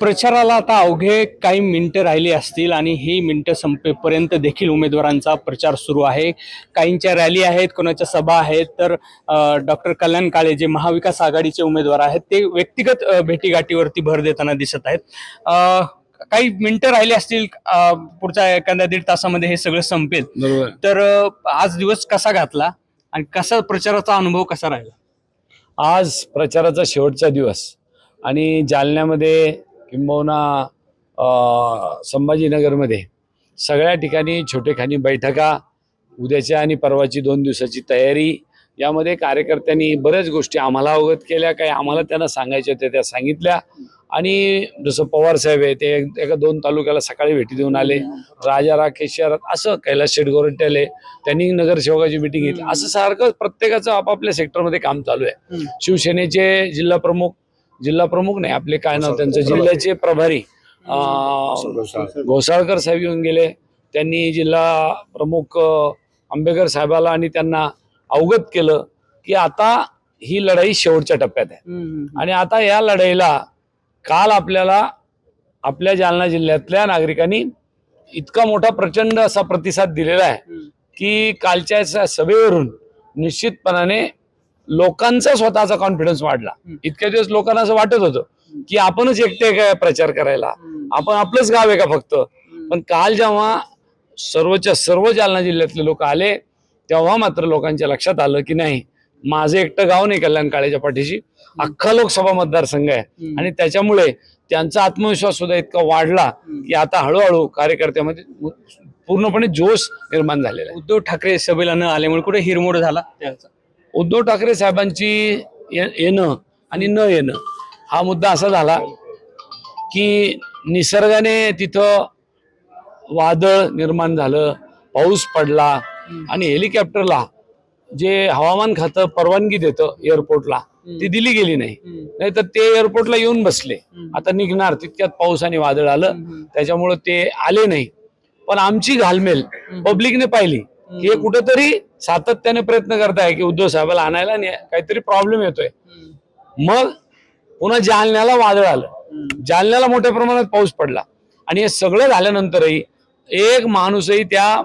प्रचाराला आता अवघे काही मिनिटं राहिली असतील आणि ही मिनिटं संपेपर्यंत देखील उमेदवारांचा प्रचार सुरू आहे. काहींच्या रॅली आहेत कोणाच्या सभा आहेत तर डॉक्टर कल्याण काळे जे महाविकास आघाडीचे उमेदवार आहेत ते व्यक्तिगत भेटीगाठीवरती भर देताना दिसत आहेत. काही मिनिटं राहिली असतील पुढच्या एखाद्या दीड तासामध्ये हे सगळं संपेल. बरोबर. तर आज दिवस कसा घातला आणि कसा प्रचाराचा अनुभव कसा राहिला? आज प्रचाराचा शेवटचा दिवस आणि जालन्यामध्ये किंबहुना संभाजीनगरमध्ये सगळ्या ठिकाणी छोटेखानी बैठका उद्याच्या आणि परवाची दोन दिवसाची तयारी यामध्ये कार्यकर्त्यांनी बऱ्याच गोष्टी आम्हाला अवगत केल्या काही आम्हाला त्यांना सांगायच्या होत्या त्या सांगितल्या. आणि जसं पवार साहेब आहे ते एक- दोन तालुक्याला सकाळी भेटी देऊन आले. राजा राकेश शहरात असं कैलास शेठ गोरटे आले त्यांनी नगरसेवकाची मिटिंग घेतली. असं सारखं प्रत्येकाचं आपापल्या सेक्टरमध्ये काम चालू आहे. शिवसेनेचे जिल्हा प्रमुख जिल्हा प्रमुख नाही आपले काय नाव त्यांचं जिल्ह्याचे प्रभारी घोसाळकर साहेब येऊन गेले. त्यांनी जिल्हा प्रमुख अं, आंबेकर साहेबाला आणि त्यांना अवगत केलं की आता ही लढाई शेवटच्या टप्प्यात आहे. आणि आता या लढाईला काल आपल्याला आपल्या जालना जिल्ह्यातल्या नागरिकांनी इतका मोठा प्रचंड असा प्रतिसाद दिलेला आहे की कालच्या सभेवरून निश्चितपणाने लोकांचा स्वतःचा कॉन्फिडन्स वाढला. इतक्या दिवस लोकांना असं वाटत होतं की आपणच एकटे काय प्रचार करायला? आपण आपलंच गाव आहे का फक्त? पण काल जेव्हा सर्वच्या सर्व जालना जिल्ह्यातले लोक आले तेव्हा मात्र लोकांच्या लक्षात आलं की नाही माझं एकटं गाव नाही कल्याण काळेच्या पाठीशी. अख्खा लोकसभा मतदारसंघ आहे. आणि त्याच्यामुळे त्यांचा आत्मविश्वास सुद्धा इतका वाढला की आता हळूहळू कार्यकर्त्यामध्ये पूर्णपणे जोश निर्माण झालेला आहे. उद्धव ठाकरे सभेला न आल्यामुळे कुठे हिरमोड झाला? त्याचा. उद्धव ठाकरे साहेबांची ये- येणं आणि न येणं हा मुद्दा असा झाला की निसर्गाने तिथं वादळ निर्माण झालं पाऊस पडला आणि हेलिकॉप्टरला जे हवामान खातं परवानगी देतं एअरपोर्टला ती दिली गेली नाही. नाहीतर ते एअरपोर्टला येऊन बसले. आता निघणार तितक्यात पाऊस आणि वादळ आलं त्याच्यामुळं ते आले नाही. पण आमची घालमेल पब्लिकने पाहिली. हे कुठेतरी सातत्याने प्रयत्न करताय की उद्धव साहेबाला आणायला आणि काहीतरी प्रॉब्लेम येतोय. मग पुन्हा जालन्याला वादळ आलं. जालन्याला मोठ्या प्रमाणात पाऊस पडला. आणि हे सगळं झाल्यानंतरही एक माणूसही त्या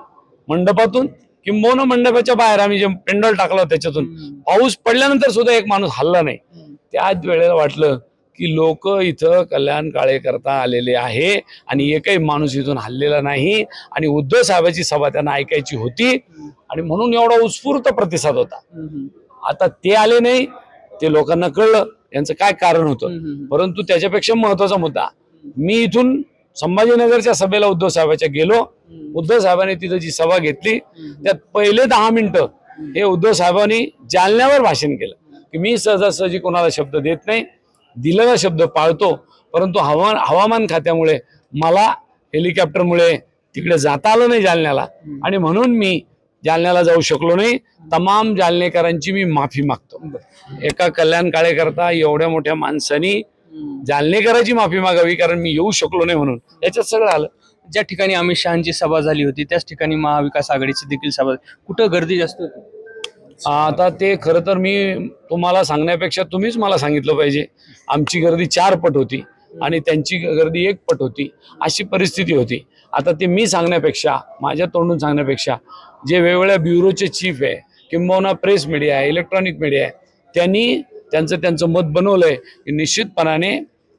मंडपातून किंबहुना मंडपाच्या बाहेर आम्ही जे पेंडॉल टाकला त्याच्यातून पाऊस पडल्यानंतर सुद्धा एक माणूस हल्ला नाही. त्याच वेळेला वाटलं की लोक इथं कल्याण काळे करता आलेले आहे आणि एकही माणूस इथून हल्लेला नाही आणि उद्धव साहेबाची सभा त्यांना ऐकायची होती आणि म्हणून एवढा उत्स्फूर्त प्रतिसाद होता. आता ते आले नाही ते लोकांना कळलं यांचं काय कारण होतं? परंतु त्याच्यापेक्षा महत्त्वाचा मुद्दा मी इथून संभाजीनगरच्या सभेला उद्धव साहेबाच्या गेलो. उद्धव साहेबांनी तिथं जी सभा घेतली त्यात पहिले दहा मिनिटं हे उद्धव साहेबांनी जालन्यावर भाषण केलं की मी सहजासहजी कोणाला शब्द देत नाही. दिलेला शब्द पाळतो परंतु हवामान हवामान खात्यामुळे मला हेलिकॉप्टरमुळे तिकडे जाता आलं नाही जालन्याला. आणि म्हणून मी जालन्याला जाऊ शकलो नाही. तमाम जालनेकरांची मी माफी मागतो. एका कल्याण काळेकरता एवढ्या मोठ्या माणसानी जालनेकरांची माफी मागावी कारण मी येऊ शकलो नाही म्हणून. याच्यात सगळं आलं. ज्या ठिकाणी अमित शहाची सभा झाली होती त्याच ठिकाणी महाविकास आघाडीची देखील सभा झाली. कुठं गर्दी जास्त होती? आता ते खरं तर मी तुम्हाला सांगण्यापेक्षा तुम्हीच मला सांगितलं पाहिजे. आमची गर्दी चार पट होती आणि त्यांची गर्दी एक पट होती. अशी परिस्थिती होती. आता ते मी सांगण्यापेक्षा माझ्या तोंडून सांगण्यापेक्षा जे वेगवेगळ्या ब्युरोचे चीफ आहे किंबहुना प्रेस मीडिया आहे इलेक्ट्रॉनिक मीडिया आहे त्यांनी त्यांचं त्यांचं मत बनवलंय की निश्चितपणाने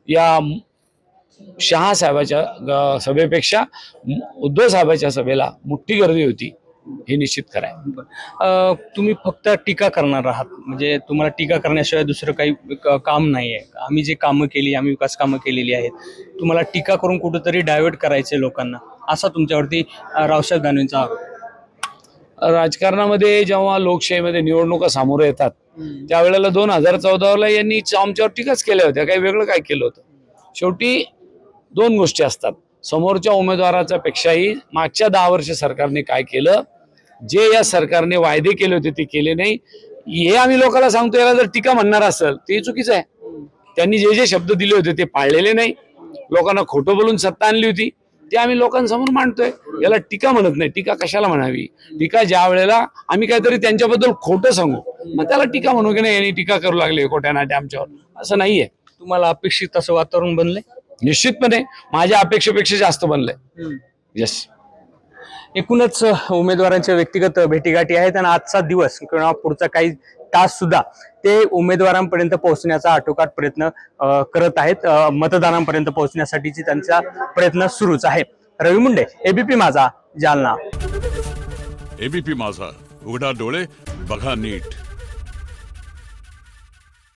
या शहा साहेबाच्या ग- सभेपेक्षा उद्धव साहेबाच्या सभेला मोठी गर्दी होती. हे निश्चित अ, तुम्ही फक्त टीका करणार आहात. म्हणजे तुम्हाला टीका करण्याशिवाय दुसरं काही काम नाही आहे आम्ही जे कामं केली आम्ही विकास कामं केलेली आहेत. तुम्हाला टीका करून कुठंतरी डायव्हर्ट करायचे लोकांना. असा तुमच्यावरती रावसाहेब दानवेंचा आरोप राजकारणामध्ये जेव्हा लोकशाहीमध्ये निवडणुका सामोरे येतात त्यावेळेला दोन हजार चौदाला यांनी आमच्यावर टीकाच केल्या होत्या. काही वेगळं काय केलं होतं? शेवटी दोन गोष्टी असतात. समोरच्या उमेदवाराच्या पेक्षाही मागच्या दहा वर्ष सरकारने काय केलं? जे या सरकारने वायदे केले होते ते केले नाही. हे आम्ही लोकांना सांगतो याला जर टीका म्हणणार असेल ते चुकीचं आहे. त्यांनी जे जे शब्द दिले होते ते पाळलेले नाही. लोकांना खोटं बोलून सत्ता आणली होती. ते आम्ही लोकांसमोर मांडतोय. याला टीका म्हणत नाही. टीका कशाला म्हणावी? टीका ज्या वेळेला आम्ही काहीतरी त्यांच्याबद्दल खोटं सांगू मग त्याला टीका म्हणू की नाही यांनी टीका करू लागले खोट्या नाट्या आमच्यावर. असं नाहीये. तुम्हाला अपेक्षित असं वातावरण बनलंय? निश्चितपणे माझ्या अपेक्षेपेक्षा जास्त बनलंय. येस एकूणच उमेदवारांच्या व्यक्तिगत भेटीगाठी आहेत आणि आजचा दिवस किंवा पुढचा काही तास सुद्धा ते उमेदवारांपर्यंत पोहोचण्याचा आटोकाट प्रयत्न करत आहेत. मतदारांपर्यंत पोहोचण्यासाठीची त्यांचा प्रयत्न सुरूच आहे. रवी मुंडे एबीपी माझा जालना. एबीपी माझा उघडा डोळे बघा नीट.